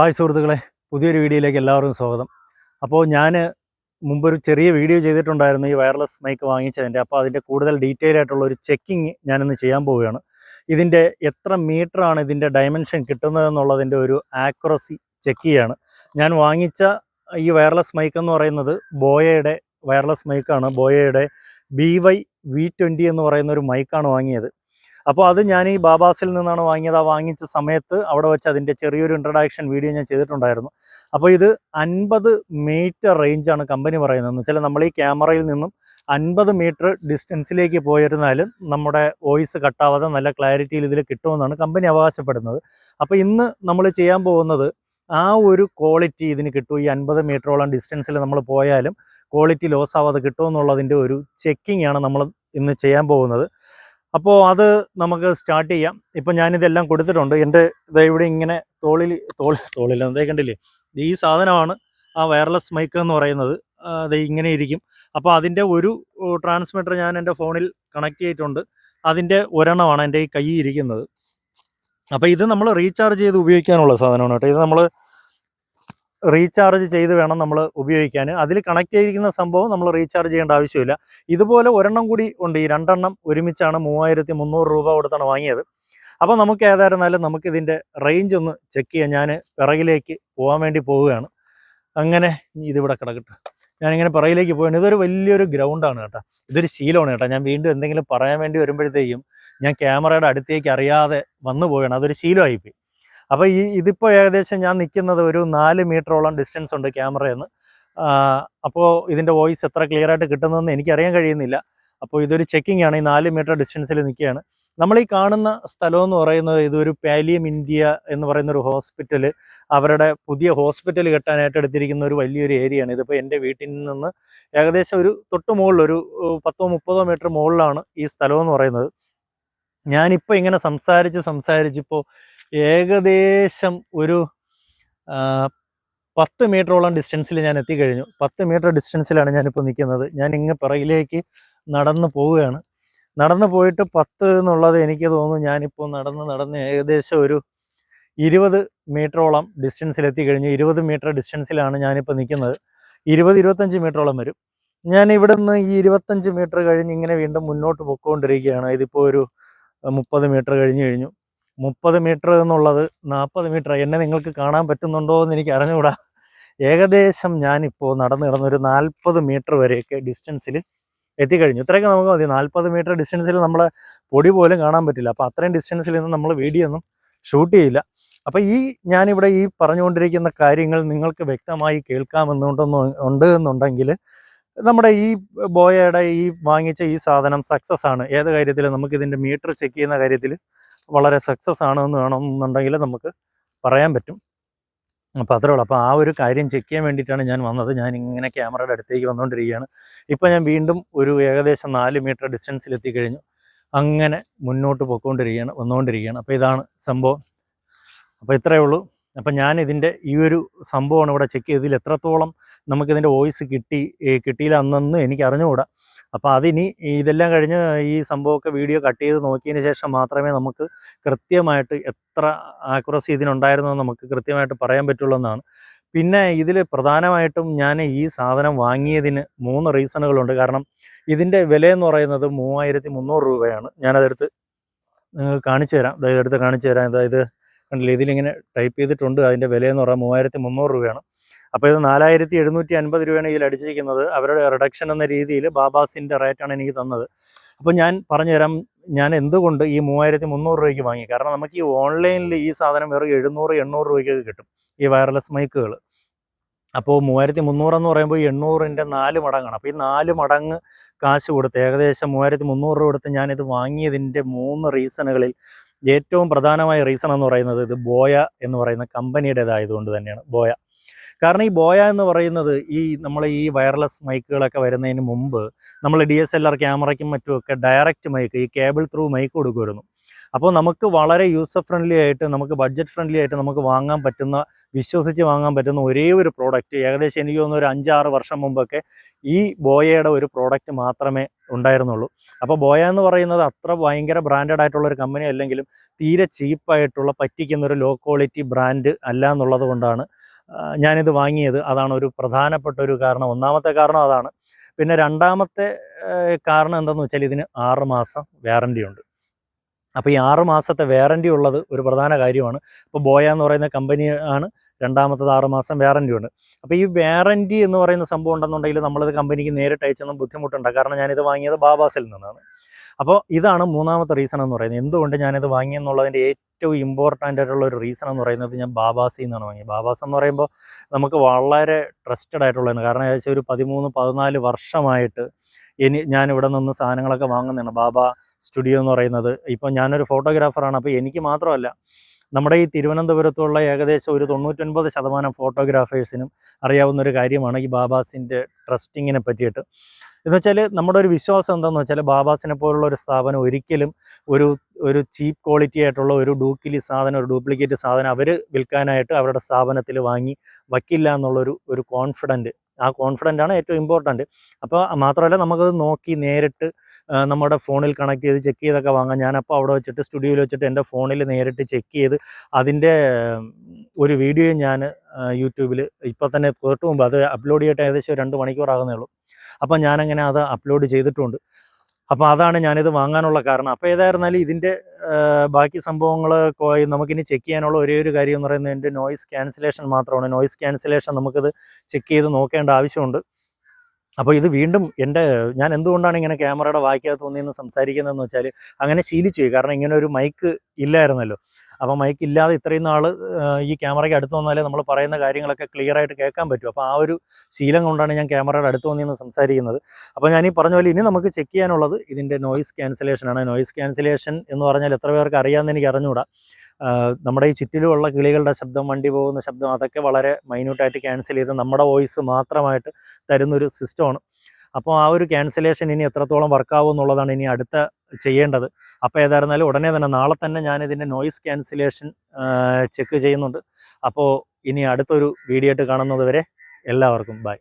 Hi സുഹൃത്തുക്കളെ പുതിയൊരു വീഡിയോയിലേക്ക് എല്ലാവർക്കും സ്വാഗതം. അപ്പോൾ ഞാൻ മുമ്പൊരു ചെറിയ വീഡിയോ ചെയ്തിട്ടുണ്ടായിരുന്നു ഈ വയർലെസ് മൈക്ക് വാങ്ങിച്ചതിന്റെ. അപ്പോൾ അതിന്റെ കൂടുതൽ ഡീറ്റെയിൽ ആയിട്ടുള്ള ഒരു ചെക്കിങ് ഞാനിന്ന് ചെയ്യാൻ പോവുകയാണ്. ഇതിന്റെ എത്ര മീറ്റർ ആണ് ഇതിന്റെ ഡയമെൻഷൻ കിട്ടുന്നതെന്നുള്ളതിന്റെ ഒരു ആക്യുറസി ചെക്ക് ചെയ്യാണ്. ഞാൻ വാങ്ങിച്ച ഈ വയർലെസ് മൈക്ക് എന്ന് പറയുന്നത് ബോയയുടെ വയർലെസ് മൈക്കാണ്. ബോയയുടെ ബി വൈ വി ട്വന്റി എന്ന് പറയുന്ന ഒരു മൈക്കാണ് വാങ്ങിയത്. അപ്പോൾ അത് ഞാൻ ഈ ബാബാസിൽ നിന്നാണ് വാങ്ങിയത്. ആ വാങ്ങിച്ച സമയത്ത് അവിടെ വെച്ച് അതിന്റെ ചെറിയൊരു ഇൻട്രഡക്ഷൻ വീഡിയോ ഞാൻ ചെയ്തിട്ടുണ്ടായിരുന്നു. അപ്പോൾ ഇത് അൻപത് മീറ്റർ റേഞ്ചാണ് കമ്പനി പറയുന്നത്. എന്ന് വെച്ചാൽ നമ്മൾ ഈ ക്യാമറയിൽ നിന്നും അൻപത് മീറ്റർ ഡിസ്റ്റൻസിലേക്ക് പോയിരുന്നാലും നമ്മുടെ വോയിസ് കട്ടാവാതെ നല്ല ക്ലാരിറ്റിയിൽ ഇതിൽ കിട്ടുമെന്നാണ് കമ്പനി അവകാശപ്പെടുന്നത്. അപ്പോൾ ഇന്ന് നമ്മൾ ചെയ്യാൻ പോകുന്നത് ആ ഒരു ക്വാളിറ്റി ഇതിന് കിട്ടും. ഈ അൻപത് മീറ്ററോളം ഡിസ്റ്റൻസിൽ നമ്മൾ പോയാലും ക്വാളിറ്റി ലോസ് ആവാതെ കിട്ടുമെന്നുള്ളതിന്റെ ഒരു ചെക്കിംഗ് ആണ് നമ്മൾ ഇന്ന് ചെയ്യാൻ പോകുന്നത്. അപ്പോൾ അത് നമുക്ക് സ്റ്റാർട്ട് ചെയ്യാം. ഇപ്പം ഞാനിതെല്ലാം കൊടുത്തിട്ടുണ്ട്. എന്റെ ഇവിടെ ഇങ്ങനെ തോളിൽ തോൾ തോളിൽ എന്തേ കണ്ടില്ലേ? ഈ സാധനമാണ് ആ വയർലെസ് മൈക്ക് എന്ന് പറയുന്നത്. അത് ഇങ്ങനെ ഇരിക്കും. അപ്പോൾ അതിന്റെ ഒരു ട്രാൻസ്മിറ്റർ ഞാൻ എന്റെ ഫോണിൽ കണക്ട് ചെയ്തിട്ടുണ്ട്. അതിന്റെ ഒരെണ്ണമാണ് എന്റെ ഈ കൈ ഇരിക്കുന്നത്. അപ്പോൾ ഇത് നമ്മൾ റീചാർജ് ചെയ്ത് ഉപയോഗിക്കാനുള്ള സാധനമാണ് കേട്ടോ. ഇത് നമ്മൾ റീചാർജ് ചെയ്ത് വേണം നമ്മൾ ഉപയോഗിക്കാൻ അതിൽ കണക്ട് ചെയ്തിരിക്കുന്ന സംഭവം നമ്മൾ റീചാർജ് ചെയ്യേണ്ട ആവശ്യമില്ല. ഇതുപോലെ ഒരെണ്ണം കൂടി ഉണ്ട്. ഈ രണ്ടെണ്ണം ഒരുമിച്ചാണ് മൂവായിരത്തി രൂപ കൊടുത്താണ് വാങ്ങിയത്. അപ്പോൾ നമുക്ക് ഏതായിരുന്നാലും നമുക്ക് ഇതിന്റെ റേഞ്ച് ഒന്ന് ചെക്ക് ചെയ്യാം. ഞാൻ പിറകിലേക്ക് പോകാൻ വേണ്ടി പോവുകയാണ്. അങ്ങനെ ഇതിവിടെ കിടക്കട്ടെ. ഞാനിങ്ങനെ പിറകിലേക്ക് പോവുകയാണ് ഇതൊരു വലിയൊരു ഗ്രൗണ്ടാണ് കേട്ടോ. ഇതൊരു ശീലമാണ് കേട്ടോ. ഞാൻ വീണ്ടും എന്തെങ്കിലും പറയാൻ വേണ്ടി വരുമ്പോഴത്തേക്കും ഞാൻ ക്യാമറയുടെ അടുത്തേക്ക് അറിയാതെ വന്നു പോവുകയാണ്. അതൊരു ശീലമായിപ്പോയി. അപ്പോൾ ഈ ഇതിപ്പോൾ ഏകദേശം ഞാൻ നിൽക്കുന്നത് ഒരു നാല് മീറ്ററോളം ഡിസ്റ്റൻസ് ഉണ്ട് ക്യാമറയിൽ അപ്പോൾ ഇതിന്റെ വോയിസ് എത്ര ക്ലിയർ ആയിട്ട് കിട്ടുന്നതെന്ന് എനിക്കറിയാൻ കഴിയുന്നില്ല. അപ്പോൾ ഇതൊരു ചെക്കിംഗ് ആണ്. ഈ നാല് മീറ്റർ ഡിസ്റ്റൻസിൽ നിൽക്കുകയാണ് നമ്മൾ ഈ കാണുന്ന സ്ഥലം എന്ന് പറയുന്നത് ഇതൊരു പാലിയം ഇന്ത്യ എന്ന് പറയുന്ന ഒരു ഹോസ്പിറ്റൽ അവരുടെ പുതിയ ഹോസ്പിറ്റൽ കെട്ടാനായിട്ട് എടുത്തിരിക്കുന്ന ഒരു വലിയൊരു ഏരിയയാണ് ഇതിപ്പോൾ എന്റെ വീട്ടിൽ നിന്ന് ഏകദേശം ഒരു തൊട്ട് മുകളിൽ ഒരു പത്തോ മുപ്പതോ മീറ്റർ മുകളിലാണ് ഈ സ്ഥലം എന്ന് പറയുന്നത്. ഞാനിപ്പോൾ ഇങ്ങനെ സംസാരിച്ച് സംസാരിച്ചിപ്പോൾ ഏകദേശം ഒരു പത്ത് മീറ്ററോളം ഡിസ്റ്റൻസിൽ ഞാൻ എത്തിക്കഴിഞ്ഞു പത്ത് മീറ്റർ ഡിസ്റ്റൻസിലാണ് ഞാനിപ്പോൾ നിൽക്കുന്നത് ഞാൻ ഇങ്ങ് പിറകിലേക്ക് നടന്നു പോവുകയാണ്. നടന്നു പോയിട്ട് പത്ത് എന്നുള്ളത് എനിക്ക് തോന്നുന്നു ഞാനിപ്പോൾ നടന്ന് നടന്ന് ഏകദേശം ഒരു ഇരുപത് മീറ്ററോളം ഡിസ്റ്റൻസിൽ എത്തിക്കഴിഞ്ഞു ഇരുപത് മീറ്റർ ഡിസ്റ്റൻസിലാണ് ഞാനിപ്പോൾ നിൽക്കുന്നത് ഇരുപത് ഇരുപത്തഞ്ച് മീറ്ററോളം വരും. ഞാൻ ഇവിടെ നിന്ന് ഈ ഇരുപത്തഞ്ച് മീറ്റർ കഴിഞ്ഞ് ഇങ്ങനെ വീണ്ടും മുന്നോട്ട് പൊക്കോണ്ടിരിക്കുകയാണ്. ഇതിപ്പോൾ ഒരു മുപ്പത് മീറ്റർ കഴിഞ്ഞ് കഴിഞ്ഞു. മുപ്പത് മീറ്റർ എന്നുള്ളത് നാൽപ്പത് മീറ്റർ. എന്നെ നിങ്ങൾക്ക് കാണാൻ പറ്റുന്നുണ്ടോ എന്ന് എനിക്ക് അറിഞ്ഞുകൂടാ. ഏകദേശം ഞാനിപ്പോൾ നടന്നു കിടന്നൊരു നാൽപ്പത് മീറ്റർ വരെയൊക്കെ ഡിസ്റ്റൻസിൽ എത്തിക്കഴിഞ്ഞു. ഇത്രയൊക്കെ നമുക്ക് മതി. നാൽപ്പത് മീറ്റർ ഡിസ്റ്റൻസിൽ നമ്മളെ പൊടി പോലും കാണാൻ പറ്റില്ല. അപ്പോൾ അത്രയും ഡിസ്റ്റൻസിൽ നിന്ന് നമ്മൾ വീഡിയോ ഒന്നും ഷൂട്ട് ചെയ്യില്ല. അപ്പോൾ ഈ ഞാനിവിടെ ഈ പറഞ്ഞുകൊണ്ടിരിക്കുന്ന കാര്യങ്ങൾ നിങ്ങൾക്ക് വ്യക്തമായി കേൾക്കാമെന്നുണ്ടെന്ന് ഉണ്ട് എന്നുണ്ടെങ്കിൽ നമ്മുടെ ഈ ബോയയുടെ ഈ വാങ്ങിച്ച ഈ സാധനം സക്സസ് ആണ്. ഏത് കാര്യത്തിൽ നമുക്കിതിന്റെ മീറ്റർ ചെക്ക് ചെയ്യുന്ന കാര്യത്തിൽ വളരെ സക്സസ് ആണ് എന്ന് വേണമെന്നുണ്ടെങ്കിൽ നമുക്ക് പറയാൻ പറ്റും. അപ്പോൾ അത്രേ ഉള്ളൂ. അപ്പോൾ ആ ഒരു കാര്യം ചെക്ക് ചെയ്യാൻ വേണ്ടിയിട്ടാണ് ഞാൻ വന്നത്. ഞാൻ ഇങ്ങനെ ക്യാമറയുടെ അടുത്തേക്ക് വന്നുകൊണ്ടിരിക്കുകയാണ് ഇപ്പോൾ ഞാൻ വീണ്ടും ഒരു ഏകദേശം നാല് മീറ്റർ ഡിസ്റ്റൻസിൽ എത്തിക്കഴിഞ്ഞു അങ്ങനെ മുന്നോട്ട് പോയിക്കൊണ്ടിരിക്കുകയാണ് വന്നുകൊണ്ടിരിക്കുകയാണ് അപ്പോൾ ഇതാണ് സംഭവം. അപ്പോൾ ഇത്രയേ ഉള്ളൂ. അപ്പം ഞാൻ ഇതിന്റെ ഈ ഒരു സംഭവമാണ് ഇവിടെ ചെക്ക് ചെയ്തതിൽ എത്രത്തോളം നമുക്കിതിന്റെ വോയിസ് കിട്ടി കിട്ടിയില്ല അന്നെന്ന് എനിക്ക് അറിഞ്ഞുകൂടാ. അപ്പോൾ അതിനി ഇതെല്ലാം കഴിഞ്ഞ് ഈ സംഭവമൊക്കെ വീഡിയോ കട്ട് ചെയ്ത് നോക്കിയതിന് ശേഷം മാത്രമേ നമുക്ക് കൃത്യമായിട്ട് എത്ര ആക്യുറസി ഇതിനുണ്ടായിരുന്നു എന്ന് നമുക്ക് കൃത്യമായിട്ട് പറയാൻ പറ്റുള്ളൂ എന്നാണ്. പിന്നെ ഇതിൽ പ്രധാനമായിട്ടും ഞാൻ ഈ സാധനം വാങ്ങിയതിന് മൂന്ന് റീസണുകളുണ്ട്. കാരണം ഇതിന്റെ വില എന്ന് പറയുന്നത് മൂവായിരത്തി മുന്നൂറ് രൂപയാണ്. ഞാനതെടുത്ത് നിങ്ങൾക്ക് കാണിച്ചു തരാം. ഇതെടുത്ത് കാണിച്ചു തരാം. അതായത് കണ്ടില്ലേ? ഇതിലിങ്ങനെ ടൈപ്പ് ചെയ്തിട്ടുണ്ട്. അതിന്റെ വിലയെന്ന് പറഞ്ഞാൽ മൂവായിരത്തി മുന്നൂറ് രൂപയാണ്. അപ്പോൾ ഇത് നാലായിരത്തി എഴുന്നൂറ്റി അൻപത് രൂപയാണ് ഇതിൽ അടിച്ചിരിക്കുന്നത്. അവരുടെ റിഡക്ഷൻ എന്ന രീതിയിൽ ബാബാസിന്റെ റേറ്റാണ് എനിക്ക് തന്നത്. അപ്പോൾ ഞാൻ പറഞ്ഞു തരാം ഞാൻ എന്തുകൊണ്ട് ഈ മൂവായിരത്തി മുന്നൂറ് രൂപയ്ക്ക് വാങ്ങി? കാരണം നമുക്ക് ഈ ഓൺലൈനിൽ ഈ സാധനം വെറും എഴുന്നൂറ് എണ്ണൂറ് രൂപയ്ക്കൊക്കെ കിട്ടും ഈ വയർലെസ് മൈക്കുകൾ അപ്പോൾ മൂവായിരത്തി മുന്നൂറ് എന്ന് പറയുമ്പോൾ എണ്ണൂറിന്റെ നാല് മടങ്ങാണ്. അപ്പോൾ ഈ നാല് മടങ്ങ് കാശ് കൊടുത്ത് ഏകദേശം മൂവായിരത്തി മുന്നൂറ് രൂപ കൊടുത്ത് ഞാനിത് വാങ്ങിയതിന്റെ മൂന്ന് റീസണുകളിൽ ഏറ്റവും പ്രധാനമായ റീസൺ എന്ന് പറയുന്നത് ഇത് ബോയ എന്ന് പറയുന്ന കമ്പനിയുടേതായതുകൊണ്ട് തന്നെയാണ് ബോയ. കാരണം ഈ ബോയ എന്ന് പറയുന്നത് ഈ നമ്മൾ ഈ വയർലെസ് മൈക്കുകളൊക്കെ വരുന്നതിന് മുമ്പ് നമ്മൾ ഡി എസ് എൽ ആർ ക്യാമറയ്ക്കും മറ്റുമൊക്കെ ഡയറക്റ്റ് മൈക്ക് ഈ കേബിൾ ത്രൂ മൈക്ക് കൊടുക്കുമായിരുന്നു. അപ്പോൾ നമുക്ക് വളരെ യൂസർ ഫ്രണ്ട്ലി ആയിട്ട് നമുക്ക് ബഡ്ജറ്റ് ഫ്രണ്ട്ലി ആയിട്ട് നമുക്ക് വാങ്ങാൻ പറ്റുന്ന വിശ്വസിച്ച് വാങ്ങാൻ പറ്റുന്ന ഒരേ ഒരു പ്രോഡക്റ്റ് ഏകദേശം എനിക്ക് തോന്നുന്നു ഒരു അഞ്ചാറ് വർഷം മുമ്പൊക്കെ ഈ ബോയയുടെ ഒരു പ്രോഡക്റ്റ് മാത്രമേ ഉണ്ടായിരുന്നുള്ളൂ. അപ്പോൾ ബോയ എന്ന് പറയുന്നത് അത്ര ഭയങ്കര ബ്രാൻഡഡ് ആയിട്ടുള്ള ഒരു കമ്പനി അല്ലെങ്കിലും തീരെ ചീപ്പായിട്ടുള്ള പറ്റിക്കുന്ന ഒരു ലോ ക്വാളിറ്റി ബ്രാൻഡ് അല്ല എന്നുള്ളത് കൊണ്ടാണ് ഞാനിത് വാങ്ങിയത്. അതാണ് ഒരു പ്രധാനപ്പെട്ട ഒരു കാരണം. ഒന്നാമത്തെ കാരണം അതാണ്. പിന്നെ രണ്ടാമത്തെ കാരണം എന്താണെന്ന് വെച്ചാൽ ഇതിന് ആറ് മാസം വാറണ്ടി ഉണ്ട്. അപ്പോൾ ഈ ആറ് മാസത്തെ വാറണ്ടി ഉള്ളത് ഒരു പ്രധാന കാര്യമാണ്. അപ്പോൾ ബോയ എന്ന് പറയുന്ന കമ്പനി ആണ് രണ്ടാമത്തത് ആറ് മാസം വാറണ്ടി ഉണ്ട്. അപ്പോൾ ഈ വാറണ്ടി എന്ന് പറയുന്ന സംഭവം ഉണ്ടെന്നുണ്ടെങ്കിൽ നമ്മളത് കമ്പനിക്ക് നേരിട്ട് അയച്ചൊന്നും ബുദ്ധിമുട്ടുണ്ട്. കാരണം ഞാനിത് വാങ്ങിയത് ബാബാസിൽ നിന്നാണ്. അപ്പോൾ ഇതാണ് മൂന്നാമത്തെ റീസൺ എന്ന് പറയുന്നത്. എന്തുകൊണ്ട് ഞാനിത് വാങ്ങിയെന്നുള്ളതിന്റെ ഏറ്റവും ഇമ്പോർട്ടന്റ് ആയിട്ടുള്ള ഒരു റീസൺ എന്ന് പറയുന്നത് ഞാൻ ബാബാസിൽ നിന്നാണ് വാങ്ങിയത്. ബാബാസ് എന്ന് പറയുമ്പോൾ നമുക്ക് വളരെ ട്രസ്റ്റഡ് ആയിട്ടുള്ളതാണ്. കാരണം ഏകദേശം ഒരു പതിമൂന്ന് പതിനാല് വർഷമായിട്ട് ഇനി ഞാനിവിടെ നിന്ന് സാധനങ്ങളൊക്കെ വാങ്ങുന്നതാണ്. ബാബ സ്റ്റുഡിയോ എന്ന് പറയുന്നത്. ഇപ്പോൾ ഞാനൊരു ഫോട്ടോഗ്രാഫറാണ്. അപ്പോൾ എനിക്ക് മാത്രമല്ല നമ്മുടെ ഈ തിരുവനന്തപുരത്തുള്ള ഏകദേശം ഒരു തൊണ്ണൂറ്റൊൻപത് ശതമാനം ഫോട്ടോഗ്രാഫേഴ്സിനും അറിയാവുന്ന ഒരു കാര്യമാണ് ഈ ബാബാസിന്റെ ട്രസ്റ്റിങ്ങിനെ പറ്റിയിട്ട്. എന്ന് വെച്ചാൽ നമ്മുടെ ഒരു വിശ്വാസം എന്താണെന്ന് വെച്ചാൽ ബാബാസിനെ പോലുള്ള ഒരു സ്ഥാപനം ഒരിക്കലും ഒരു ഒരു ചീപ്പ് ക്വാളിറ്റി ആയിട്ടുള്ള ഒരു ഡൂക്കിലി സാധനം ഒരു ഡ്യൂപ്ലിക്കേറ്റ് സാധനം അവർ വിൽക്കാനായിട്ട് അവരുടെ സ്ഥാപനത്തിൽ വാങ്ങി വയ്ക്കില്ല എന്നുള്ളൊരു ഒരു കോൺഫിഡന്റ് ആ കോൺഫിഡന്റ് ആണ് ഏറ്റവും ഇമ്പോർട്ടന്റ് അപ്പോൾ മാത്രമല്ല നമുക്കത് നോക്കി നേരിട്ട് നമ്മുടെ ഫോണിൽ കണക്ട് ചെയ്ത് ചെക്ക് ചെയ്തൊക്കെ വാങ്ങാം. ഞാനപ്പോൾ അവിടെ വെച്ചിട്ട് സ്റ്റുഡിയോയിൽ വെച്ചിട്ട് എന്റെ ഫോണിൽ നേരിട്ട് ചെക്ക് ചെയ്ത് അതിന്റെ ഒരു വീഡിയോ ഞാൻ യൂട്യൂബിൽ ഇപ്പോൾ തന്നെ തൊട്ട് മുമ്പ് അത് അപ്ലോഡ് ചെയ്തിട്ട് ഏകദേശം രണ്ട് മണിക്കൂറാകുന്നേ ഉള്ളൂ. അപ്പോൾ ഞാനങ്ങനെ അത് അപ്ലോഡ് ചെയ്തിട്ടുണ്ട്. അപ്പോൾ അതാണ് ഞാനിത് വാങ്ങാനുള്ള കാരണം. അപ്പോൾ ഏതായിരുന്നാലും ഇതിന്റെ ബാക്കി സംഭവങ്ങൾ നമുക്കിനി ചെക്ക് ചെയ്യാനുള്ള ഒരേ ഒരു കാര്യം എന്ന് പറയുന്നത് എന്റെ നോയിസ് ക്യാൻസലേഷൻ മാത്രമാണ്. നോയിസ് ക്യാൻസലേഷൻ നമുക്കിത് ചെക്ക് ചെയ്ത് നോക്കേണ്ട ആവശ്യമുണ്ട്. അപ്പോൾ ഇത് വീണ്ടും എന്റെ ഞാൻ എന്തുകൊണ്ടാണ് ഇങ്ങനെ ക്യാമറയുടെ വായിക്കാത്ത തോന്നിയെന്ന് സംസാരിക്കുന്നതെന്ന് വെച്ചാൽ അങ്ങനെ ശീലിച്ചു കാരണം ഇങ്ങനെ ഒരു മൈക്ക് ഇല്ലായിരുന്നല്ലോ. അപ്പോൾ മൈക്ക് ഇല്ലാതെ ഇത്രയും നാൾ ഈ ക്യാമറയ്ക്ക് അടുത്ത് വന്നാലേ നമ്മൾ പറയുന്ന കാര്യങ്ങളൊക്കെ ക്ലിയർ ആയിട്ട് കേൾക്കാൻ പറ്റും. അപ്പോൾ ആ ഒരു ശീലം കൊണ്ടാണ് ഞാൻ ക്യാമറയുടെ അടുത്ത് വന്നിന്ന് സംസാരിക്കുന്നത്. അപ്പോൾ ഞാൻ ഈ പറഞ്ഞ പോലെ ഇനി നമുക്ക് ചെക്ക് ചെയ്യാനുള്ളത് ഇതിന്റെ നോയിസ് ക്യാൻസലേഷൻ ആണ്. നോയിസ് ക്യാൻസലേഷൻ എന്ന് പറഞ്ഞാൽ എത്ര പേർക്ക് അറിയാമെന്ന് എനിക്ക് അറിഞ്ഞുകൂടാ നമ്മുടെ ഈ ചുറ്റിലുമുള്ള കിളികളുടെ ശബ്ദം വണ്ടി പോകുന്ന ശബ്ദം അതൊക്കെ വളരെ മൈന്യൂട്ടായിട്ട് ക്യാൻസൽ ചെയ്ത് നമ്മുടെ വോയിസ് മാത്രമായിട്ട് തരുന്നൊരു സിസ്റ്റമാണ് അപ്പോൾ ആ ഒരു ക്യാൻസലേഷൻ ഇനി എത്രത്തോളം വർക്കാവും എന്നുള്ളതാണ് ഇനി അടുത്ത ചെയ്യേണ്ടത്. അപ്പോൾ ഏതായിരുന്നാലും ഉടനെ തന്നെ നാളെ തന്നെ ഞാൻ ഇതിന്റെ നോയിസ് ക്യാൻസലേഷൻ ചെക്ക് ചെയ്യുന്നുണ്ട്. അപ്പോൾ ഇനി അടുത്തൊരു വീഡിയോ ആയിട്ട് കാണുന്നത് വരെ എല്ലാവർക്കും ബൈ